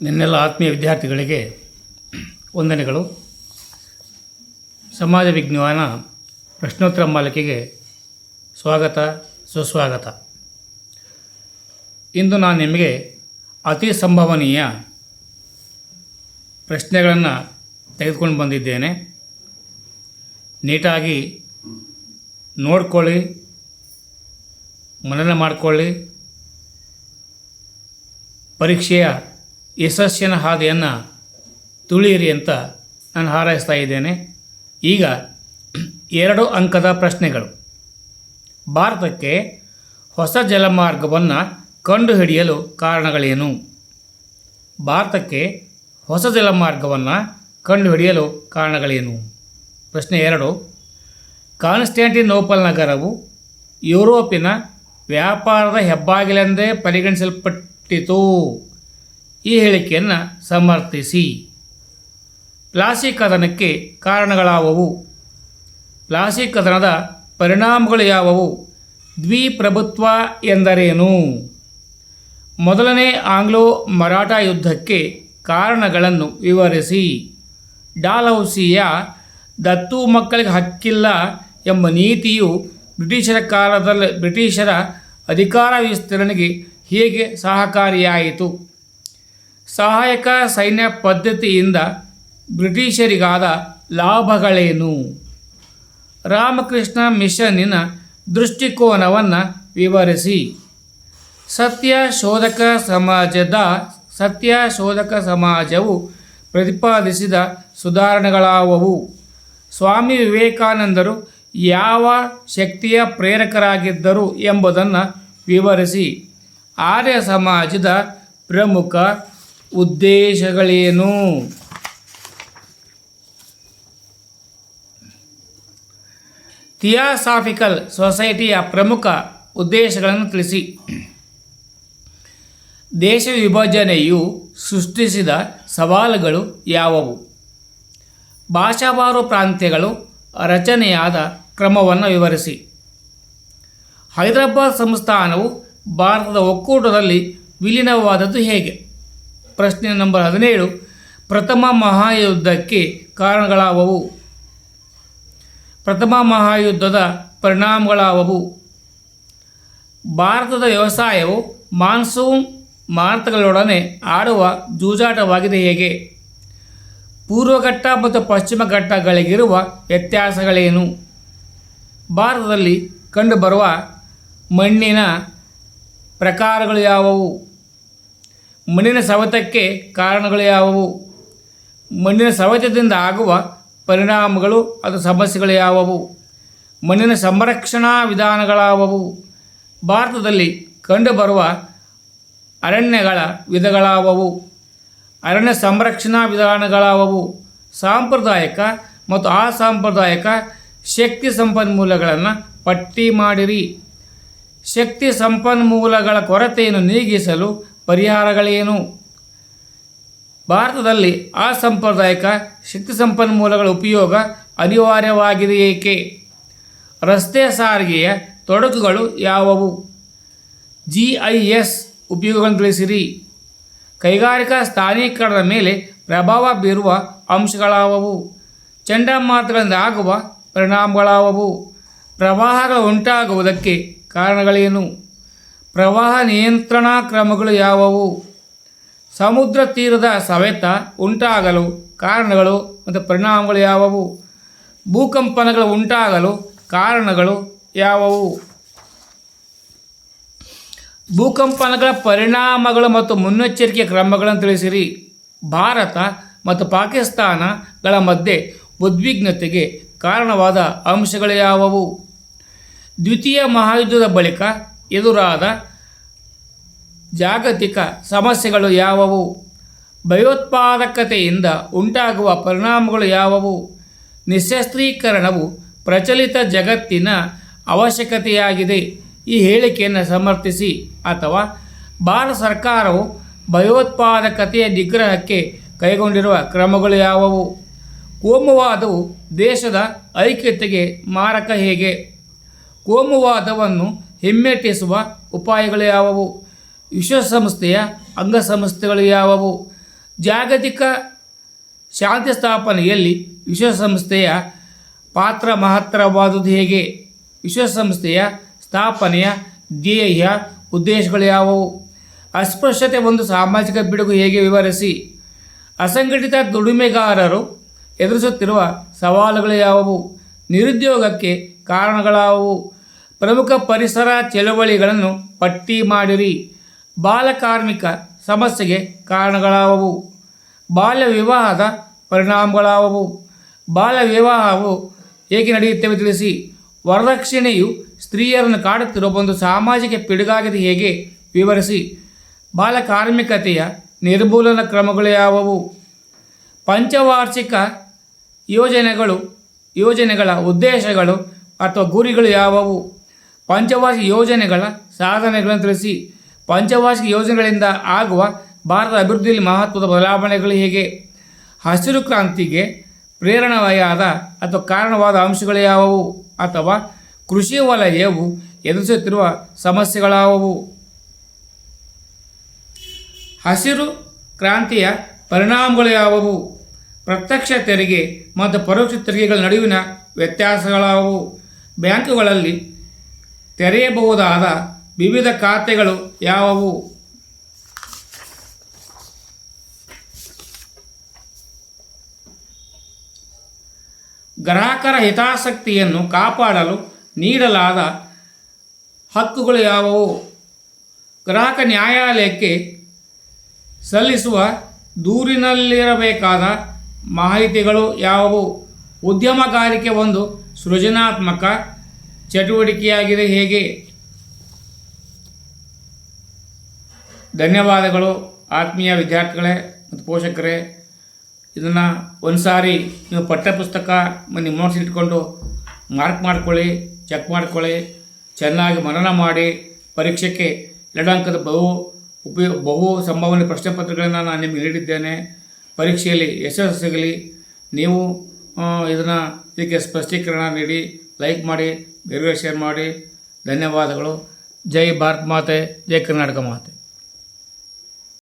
ನಿನ್ನೆಲ್ಲ ಆತ್ಮೀಯ ವಿದ್ಯಾರ್ಥಿಗಳಿಗೆ ವಂದನೆಗಳು. ಸಮಾಜ ವಿಜ್ಞಾನ ಪ್ರಶ್ನೋತ್ತರ ಮಾಲಿಕೆಗೆ ಸ್ವಾಗತ, ಸುಸ್ವಾಗತ. ಇಂದು ನಾನು ನಿಮಗೆ ಅತಿ ಸಂಭವನೀಯ ಪ್ರಶ್ನೆಗಳನ್ನು ತೆಗೆದುಕೊಂಡು ಬಂದಿದ್ದೇನೆ. ನೀಟಾಗಿ ನೋಡ್ಕೊಳ್ಳಿ, ಮನನ ಮಾಡಿಕೊಳ್ಳಿ. ಪರೀಕ್ಷೆಯ ಯಶಸ್ಸಿನ ಹಾದಿಯನ್ನು ತುಳಿಯಿರಿ ಅಂತ ನಾನು ಹಾರೈಸ್ತಾ ಇದ್ದೇನೆ. ಈಗ ಎರಡು ಅಂಕದ ಪ್ರಶ್ನೆಗಳು. ಭಾರತಕ್ಕೆ ಹೊಸ ಜಲಮಾರ್ಗವನ್ನು ಕಂಡುಹಿಡಿಯಲು ಕಾರಣಗಳೇನು? ಭಾರತಕ್ಕೆ ಹೊಸ ಜಲಮಾರ್ಗವನ್ನು ಕಂಡುಹಿಡಿಯಲು ಕಾರಣಗಳೇನು? ಪ್ರಶ್ನೆ ಎರಡು. ಕಾನ್ಸ್ಟ್ಯಾಂಟಿನೋಪಲ್ ನಗರವು ಯುರೋಪಿನ ವ್ಯಾಪಾರದ ಹೆಬ್ಬಾಗಿಲೆಂದೇ ಪರಿಗಣಿಸಲ್ಪಟ್ಟಿತು. ಈ ಹೇಳಿಕೆಯನ್ನು ಸಮರ್ಥಿಸಿ. ಪ್ಲಾಸಿ ಕದನಕ್ಕೆ ಕಾರಣಗಳಾವವು? ಪ್ಲಾಸಿ ಕದನದ ಪರಿಣಾಮಗಳು ಯಾವುವು? ದ್ವಿಪ್ರಭುತ್ವ ಎಂದರೇನು? ಮೊದಲನೇ ಆಂಗ್ಲೋ ಮರಾಠ ಯುದ್ಧಕ್ಕೆ ಕಾರಣಗಳನ್ನು ವಿವರಿಸಿ. ಡಾಲೌಸಿಯ ದತ್ತು ಮಕ್ಕಳಿಗೆ ಹಕ್ಕಿಲ್ಲ ಎಂಬ ನೀತಿಯು ಬ್ರಿಟಿಷರ ಕಾಲದಲ್ಲಿ ಬ್ರಿಟಿಷರ ಅಧಿಕಾರ ವಿಸ್ತರಣೆಗೆ ಹೇಗೆ ಸಹಕಾರಿಯಾಯಿತು? ಸಹಾಯಕ ಸೈನ್ಯ ಪದ್ಧತಿಯಿಂದ ಬ್ರಿಟಿಷರಿಗಾದ ಲಾಭಗಳೇನು? ರಾಮಕೃಷ್ಣ ಮಿಷನ್ನಿನ ದೃಷ್ಟಿಕೋನವನ್ನು ವಿವರಿಸಿ. ಸತ್ಯ ಶೋಧಕ ಸಮಾಜದ ಸತ್ಯ ಶೋಧಕ ಸಮಾಜವು ಪ್ರತಿಪಾದಿಸಿದ ಸುಧಾರಣೆಗಳಾವವು. ಸ್ವಾಮಿ ವಿವೇಕಾನಂದರು ಯಾವ ಶಕ್ತಿಯ ಪ್ರೇರಕರಾಗಿದ್ದರು ಎಂಬುದನ್ನು ವಿವರಿಸಿ. ಆರ್ಯ ಸಮಾಜದ ಪ್ರಮುಖ ಉದ್ದೇಶಗಳೇನು? ಥಿಯಾಸಾಫಿಕಲ್ ಸೊಸೈಟಿಯ ಪ್ರಮುಖ ಉದ್ದೇಶಗಳನ್ನು ತಿಳಿಸಿ. ದೇಶ ವಿಭಜನೆಯು ಸೃಷ್ಟಿಸಿದ ಸವಾಲುಗಳು ಯಾವುವು? ಭಾಷಾವಾರು ಪ್ರಾಂತ್ಯಗಳು ರಚನೆಯಾದ ಕ್ರಮವನ್ನು ವಿವರಿಸಿ. ಹೈದರಾಬಾದ್ ಸಂಸ್ಥಾನವು ಭಾರತದ ಒಕ್ಕೂಟದಲ್ಲಿ ವಿಲೀನವಾದದ್ದು ಹೇಗೆ? ಪ್ರಶ್ನೆ ನಂಬರ್ ಹದಿನೇಳು. ಪ್ರಥಮ ಮಹಾಯುದ್ಧಕ್ಕೆ ಕಾರಣಗಳಾವವು? ಪ್ರಥಮ ಮಹಾಯುದ್ಧದ ಪರಿಣಾಮಗಳಾವವು? ಭಾರತದ ವ್ಯವಸಾಯವು ಮಾನ್ಸೂನ್ ಮಾರುತಗಳೊಡನೆ ಆಡುವ ಜೂಜಾಟವಾಗಿದೆ ಹೇಗೆ? ಪೂರ್ವಘಟ್ಟ ಮತ್ತು ಪಶ್ಚಿಮ ಘಟ್ಟಗಳಿಗಿರುವ ವ್ಯತ್ಯಾಸಗಳೇನು? ಭಾರತದಲ್ಲಿ ಕಂಡುಬರುವ ಮಣ್ಣಿನ ಪ್ರಕಾರಗಳು ಯಾವುವು? ಮಣ್ಣಿನ ಸವೆತಕ್ಕೆ ಕಾರಣಗಳು ಯಾವುವು? ಮಣ್ಣಿನ ಸವೆತದಿಂದ ಆಗುವ ಪರಿಣಾಮಗಳು ಅದು ಸಮಸ್ಯೆಗಳು ಯಾವುವು? ಮಣ್ಣಿನ ಸಂರಕ್ಷಣಾ ವಿಧಾನಗಳಾವವು? ಭಾರತದಲ್ಲಿ ಕಂಡುಬರುವ ಅರಣ್ಯಗಳ ವಿಧಗಳಾವವು? ಅರಣ್ಯ ಸಂರಕ್ಷಣಾ ವಿಧಾನಗಳಾವವು? ಸಾಂಪ್ರದಾಯಿಕ ಮತ್ತು ಅಸಾಂಪ್ರದಾಯಿಕ ಶಕ್ತಿ ಸಂಪನ್ಮೂಲಗಳನ್ನು ಪಟ್ಟಿ ಮಾಡಿರಿ. ಶಕ್ತಿ ಸಂಪನ್ಮೂಲಗಳ ಕೊರತೆಯನ್ನು ನೀಗಿಸಲು ಪರಿಹಾರಗಳೇನು? ಭಾರತದಲ್ಲಿ ಅಸಾಂಪ್ರದಾಯಿಕ ಶಕ್ತಿ ಸಂಪನ್ಮೂಲಗಳ ಉಪಯೋಗ ಅನಿವಾರ್ಯವಾಗಿದೆ ಏಕೆ? ರಸ್ತೆ ಸಾರಿಗೆಯ ತೊಡಕುಗಳು ಯಾವುವು? ಜಿ ಐ ಎಸ್ ಉಪಯೋಗಗಳನ್ನು ತಿಳಿಸಿರಿ. ಕೈಗಾರಿಕಾ ಸ್ಥಾನೀಕರಣದ ಮೇಲೆ ಪ್ರಭಾವ ಬೀರುವ ಅಂಶಗಳಾವವು? ಚಂಡಮಾರುತಗಳಿಂದ ಆಗುವ ಪರಿಣಾಮಗಳಾವವು? ಪ್ರವಾಹಗಳು ಉಂಟಾಗುವುದಕ್ಕೆ ಕಾರಣಗಳೇನು? ಪ್ರವಾಹ ನಿಯಂತ್ರಣಾ ಕ್ರಮಗಳು ಯಾವುವು? ಸಮುದ್ರ ತೀರದ ಸವೆತ ಉಂಟಾಗಲು ಕಾರಣಗಳು ಮತ್ತು ಪರಿಣಾಮಗಳು ಯಾವುವು? ಭೂಕಂಪನಗಳು ಉಂಟಾಗಲು ಕಾರಣಗಳು ಯಾವುವು? ಭೂಕಂಪನಗಳ ಪರಿಣಾಮಗಳು ಮತ್ತು ಮುನ್ನೆಚ್ಚರಿಕೆ ಕ್ರಮಗಳನ್ನು ತಿಳಿಸಿರಿ. ಭಾರತ ಮತ್ತು ಪಾಕಿಸ್ತಾನಗಳ ಮಧ್ಯೆ ಉದ್ವಿಗ್ನತೆಗೆ ಕಾರಣವಾದ ಅಂಶಗಳು ಯಾವುವು? ದ್ವಿತೀಯ ಮಹಾಯುದ್ಧದ ಬಳಿಕ ಎದುರಾದ ಜಾಗತಿಕ ಸಮಸ್ಯೆಗಳು ಯಾವುವು? ಭಯೋತ್ಪಾದಕತೆಯಿಂದ ಉಂಟಾಗುವ ಪರಿಣಾಮಗಳು ಯಾವುವು? ನಿಶಸ್ತ್ರೀಕರಣವು ಪ್ರಚಲಿತ ಜಗತ್ತಿನ ಅವಶ್ಯಕತೆಯಾಗಿದೆ. ಈ ಹೇಳಿಕೆಯನ್ನು ಸಮರ್ಥಿಸಿ ಅಥವಾ ಭಾರತ ಸರ್ಕಾರವು ಭಯೋತ್ಪಾದಕತೆಯ ನಿಗ್ರಹಕ್ಕೆ ಕೈಗೊಂಡಿರುವ ಕ್ರಮಗಳು ಯಾವುವು? ಕೋಮುವಾದವು ದೇಶದ ಐಕ್ಯತೆಗೆ ಮಾರಕ ಹೇಗೆ? ಕೋಮುವಾದವನ್ನು ಹಿಮ್ಮೆಟ್ಟಿಸುವ ಉಪಾಯಗಳು ಯಾವುವು? ವಿಶ್ವಸಂಸ್ಥೆಯ ಅಂಗಸಂಸ್ಥೆಗಳು ಯಾವುವು? ಜಾಗತಿಕ ಶಾಂತಿ ಸ್ಥಾಪನೆಯಲ್ಲಿ ವಿಶ್ವಸಂಸ್ಥೆಯ ಪಾತ್ರ ಮಹತ್ತರವಾದುದು ಹೇಗೆ? ವಿಶ್ವಸಂಸ್ಥೆಯ ಸ್ಥಾಪನೆಯ ಧ್ಯೇಯ ಉದ್ದೇಶಗಳು ಯಾವುವು? ಅಸ್ಪೃಶ್ಯತೆ ಒಂದು ಸಾಮಾಜಿಕ ಬಿಡುಗು ಹೇಗೆ ವಿವರಿಸಿ? ಅಸಂಘಟಿತ ದುಡಿಮೆಗಾರರು ಎದುರಿಸುತ್ತಿರುವ ಸವಾಲುಗಳು ಯಾವುವು? ನಿರುದ್ಯೋಗಕ್ಕೆ ಕಾರಣಗಳಾವುವು? ಪ್ರಮುಖ ಪರಿಸರ ಚಳವಳಿಗಳನ್ನು ಪಟ್ಟಿ ಮಾಡಿರಿ. ಬಾಲಕಾರ್ಮಿಕ ಸಮಸ್ಯೆಗೆ ಕಾರಣಗಳಾವವು. ಬಾಲ್ಯ ವಿವಾಹದ ಪರಿಣಾಮಗಳಾವವು. ಬಾಲ್ಯ ವಿವಾಹವು ಹೇಗೆ ನಡೆಯುತ್ತೇವೆ ತಿಳಿಸಿ. ವರದಕ್ಷಿಣೆಯು ಸ್ತ್ರೀಯರನ್ನು ಕಾಡುತ್ತಿರುವ ಒಂದು ಸಾಮಾಜಿಕ ಪಿಡುಗಾಗಿದೆ ಹೇಗೆ ವಿವರಿಸಿ. ಬಾಲಕಾರ್ಮಿಕತೆಯ ನಿರ್ಮೂಲನ ಕ್ರಮಗಳು ಯಾವುವು. ಪಂಚವಾರ್ಷಿಕ ಯೋಜನೆಗಳು, ಯೋಜನೆಗಳ ಉದ್ದೇಶಗಳು ಅಥವಾ ಗುರಿಗಳು ಯಾವುವು. ಪಂಚವಾರ್ಷಿಕ ಯೋಜನೆಗಳ ಸಾಧನೆಗಳನ್ನು ತಿಳಿಸಿ. ಪಂಚವಾರ್ಷಿಕ ಯೋಜನೆಗಳಿಂದ ಆಗುವ ಭಾರತದ ಅಭಿವೃದ್ಧಿಯಲ್ಲಿ ಮಹತ್ವದ ಬದಲಾವಣೆಗಳು ಹೇಗೆ? ಹಸಿರು ಕ್ರಾಂತಿಗೆ ಪ್ರೇರಣೆಯಾದ ಅಥವಾ ಕಾರಣವಾದ ಅಂಶಗಳು ಯಾವುವು? ಅಥವಾ ಕೃಷಿ ವಲಯವು ಎದುರಿಸುತ್ತಿರುವ ಸಮಸ್ಯೆಗಳಾವುವು? ಹಸಿರು ಕ್ರಾಂತಿಯ ಪರಿಣಾಮಗಳು ಯಾವುವು? ಪ್ರತ್ಯಕ್ಷ ತೆರಿಗೆ ಮತ್ತು ಪರೋಕ್ಷ ತೆರಿಗೆಗಳ ನಡುವಿನ ವ್ಯತ್ಯಾಸಗಳಾವುವು? ಬ್ಯಾಂಕುಗಳಲ್ಲಿ ತೆರೆಯಬಹುದಾದ ವಿವಿಧ ಖಾತೆಗಳು ಯಾವುವು? ಗ್ರಾಹಕರ ಹಿತಾಸಕ್ತಿಯನ್ನು ಕಾಪಾಡಲು ನೀಡಲಾದ ಹಕ್ಕುಗಳು ಯಾವುವು? ಗ್ರಾಹಕ ನ್ಯಾಯಾಲಯಕ್ಕೆ ಸಲ್ಲಿಸುವ ದೂರಿನಲ್ಲಿರಬೇಕಾದ ಮಾಹಿತಿಗಳು ಯಾವುವು? ಉದ್ಯಮಗಾರಿಕೆ ಒಂದು ಸೃಜನಾತ್ಮಕ ಚಟುವಟಿಕೆಯಾಗಿದೆ ಹೇಗೆ? ಧನ್ಯವಾದಗಳು, ಆತ್ಮೀಯ ವಿದ್ಯಾರ್ಥಿಗಳೇ ಮತ್ತು ಪೋಷಕರೇ. ಇದನ್ನು ಒಂದು ಸಾರಿ ನೀವು ಪಠ್ಯಪುಸ್ತಕ ನಿಮ್ಮ ನೋಟ್ಸ್ ಇಟ್ಕೊಂಡು ಮಾರ್ಕ್ ಮಾಡ್ಕೊಳ್ಳಿ ಚೆಕ್ ಮಾಡ್ಕೊಳ್ಳಿ, ಚೆನ್ನಾಗಿ ಮನನ ಮಾಡಿ ಪರೀಕ್ಷೆಗೆ ಎರಡು ಅಂಕದ ಬಹು ಉಪಯೋಗ ಬಹು ಸಂಭಾವನೆ ಪ್ರಶ್ನೆ ಪತ್ರಗಳನ್ನು ನಾನು ನಿಮಗೆ ನೀಡಿದ್ದೇನೆ. ಪರೀಕ್ಷೆಯಲ್ಲಿ ಯಶಸ್ಸು ಸಿಗಲಿ ನೀವು ಇದನ್ನು ಇದಕ್ಕೆ ಸ್ಪಷ್ಟೀಕರಣ ನೀಡಿ ಲೈಕ್ ಮಾಡಿ ಬೇರೆ ಶೇರ್ ಮಾಡಿ. ಧನ್ಯವಾದಗಳು. ಜೈ ಭಾರತ್ ಮಾತೆ, ಜೈ ಕರ್ನಾಟಕ ಮಾತೆ.